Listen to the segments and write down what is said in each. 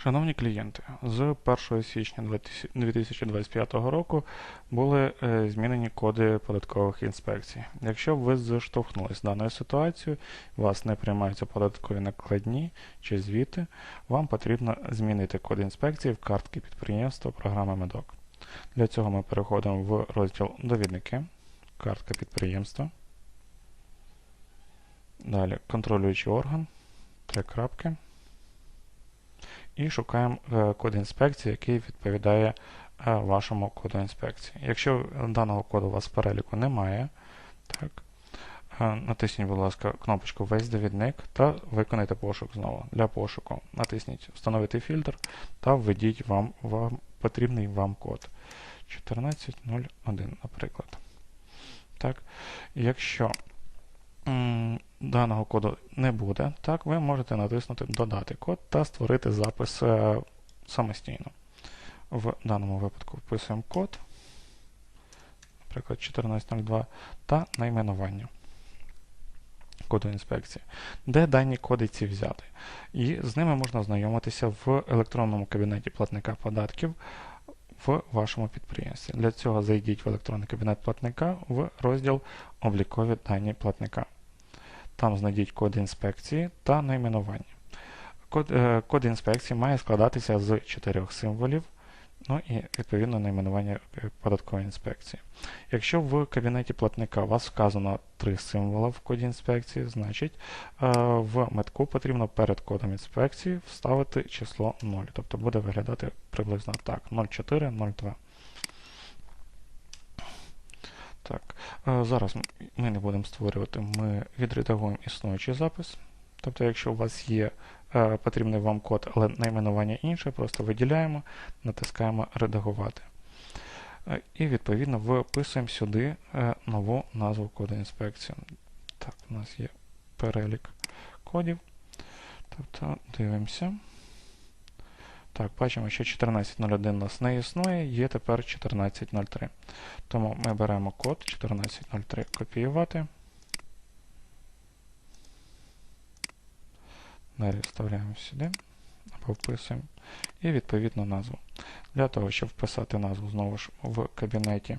Шановні клієнти, з 1 січня 2025 року були е, змінені коди податкових інспекцій. Якщо ви зіштовхнулися з даною ситуацією, вас не приймаються податкові накладні чи звіти, вам потрібно змінити код інспекції в картки підприємства програми Медок. Для цього ми переходимо в розділ Довідники, картка підприємства. Далі контролюючий орган, три крапки і шукаємо е, код інспекції, який відповідає е, вашому коду інспекції. Якщо даного коду у вас в переліку немає, так, е, натисніть, будь ласка, кнопочку Весь довідник та виконайте пошук знову. Для пошуку натисніть Встановити фільтр та введіть вам, вам потрібний вам код 1401, наприклад. Так. Якщо даного коду не буде, так, ви можете натиснути Додати код та створити запис е, самостійно. В даному випадку вписуємо код, наприклад, 1402 та найменування коду інспекції, де дані коди ці взяти. І з ними можна ознайомитися в електронному кабінеті платника податків в вашому підприємстві. Для цього зайдіть в електронний кабінет платника в розділ Облікові дані платника. Там знайдіть код інспекції та найменування. Код, е, код інспекції має складатися з чотирьох символів, ну і відповідно найменування е, податкової інспекції. Якщо в кабінеті платника у вас вказано три символи в коді інспекції, значить е, в метку потрібно перед кодом інспекції вставити число 0. Тобто буде виглядати приблизно так: 0402. Так, е, зараз ми не будемо створювати, ми відредагуємо існуючий запис. Тобто, якщо у вас є е, потрібний вам код, але найменування інше, просто виділяємо, натискаємо Редагувати. Е, І відповідно вписуємо сюди нову назву коду інспекції. Так, у нас є перелік кодів. Тобто дивимося. Так, бачимо, що 14.01 у нас не існує, є тепер 14.03. Тому ми беремо код 1403 копіювати. Далі вставляємо сюди або вписуємо і відповідну назву. Для того, щоб вписати назву знову ж в кабінеті,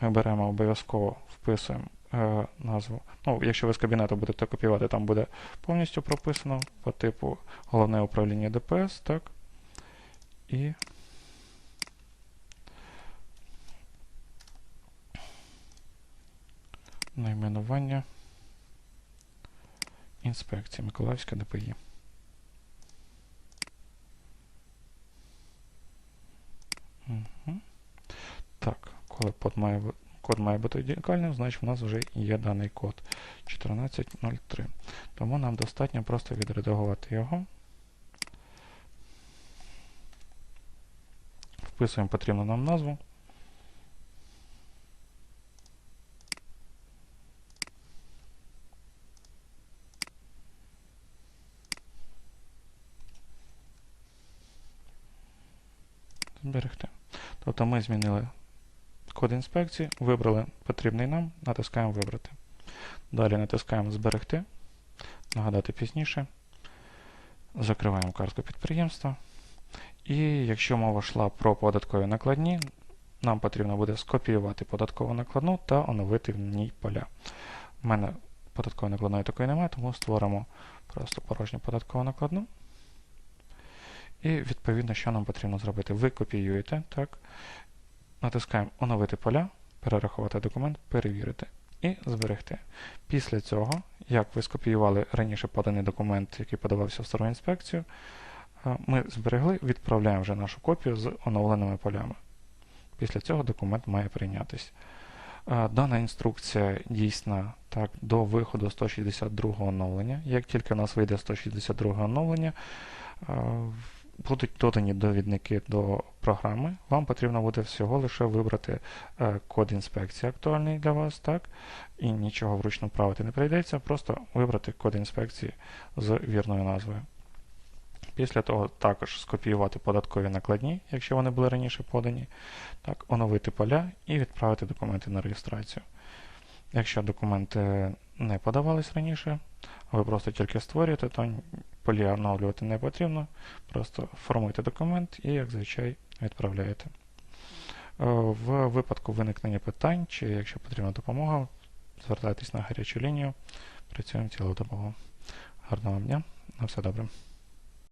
ми беремо обов'язково вписуємо е, назву. Ну, якщо ви з кабінету будете копіювати, там буде повністю прописано по типу головне управління ДПС, так? І найменування інспекції Миколаївська ДПІ. Так, коли код має, код має бути унікальним, значить в нас вже є даний код 1403. Тому нам достатньо просто відредагувати його. Вписуємо потрібну нам назву. Зберегти. Тобто ми змінили код інспекції, вибрали потрібний нам, натискаємо Вибрати. Далі натискаємо Зберегти, нагадати пізніше. Закриваємо картку підприємства. І якщо мова йшла про податкові накладні, нам потрібно буде скопіювати податкову накладну та оновити в ній поля. У мене податкової накладної такої немає, тому створимо просто порожню податкову накладну. І відповідно, що нам потрібно зробити? Ви копіюєте, так, натискаємо Оновити поля, перерахувати документ, перевірити і зберегти. Після цього, як ви скопіювали раніше поданий документ, який подавався в стару інспекцію, ми зберегли, відправляємо вже нашу копію з оновленими полями. Після цього документ має прийнятись. Дана інструкція дійсна так, до виходу 162 оновлення. Як тільки у нас вийде 162 оновлення, будуть додані довідники до програми. Вам потрібно буде всього лише вибрати е, код інспекції актуальний для вас, так? І нічого вручну правити не прийдеться, просто вибрати код інспекції з вірною назвою. Після того також скопіювати податкові накладні, якщо вони були раніше подані, так, оновити поля і відправити документи на реєстрацію. Якщо документи не подавались раніше, ви просто тільки створюєте, то полі оновлювати не потрібно. Просто формуйте документ і, як зазвичай, відправляєте. Е, В випадку виникнення питань, чи якщо потрібна допомога, звертайтесь на гарячу лінію. Працюємо цілодобово. Гарного вам дня. На все добре.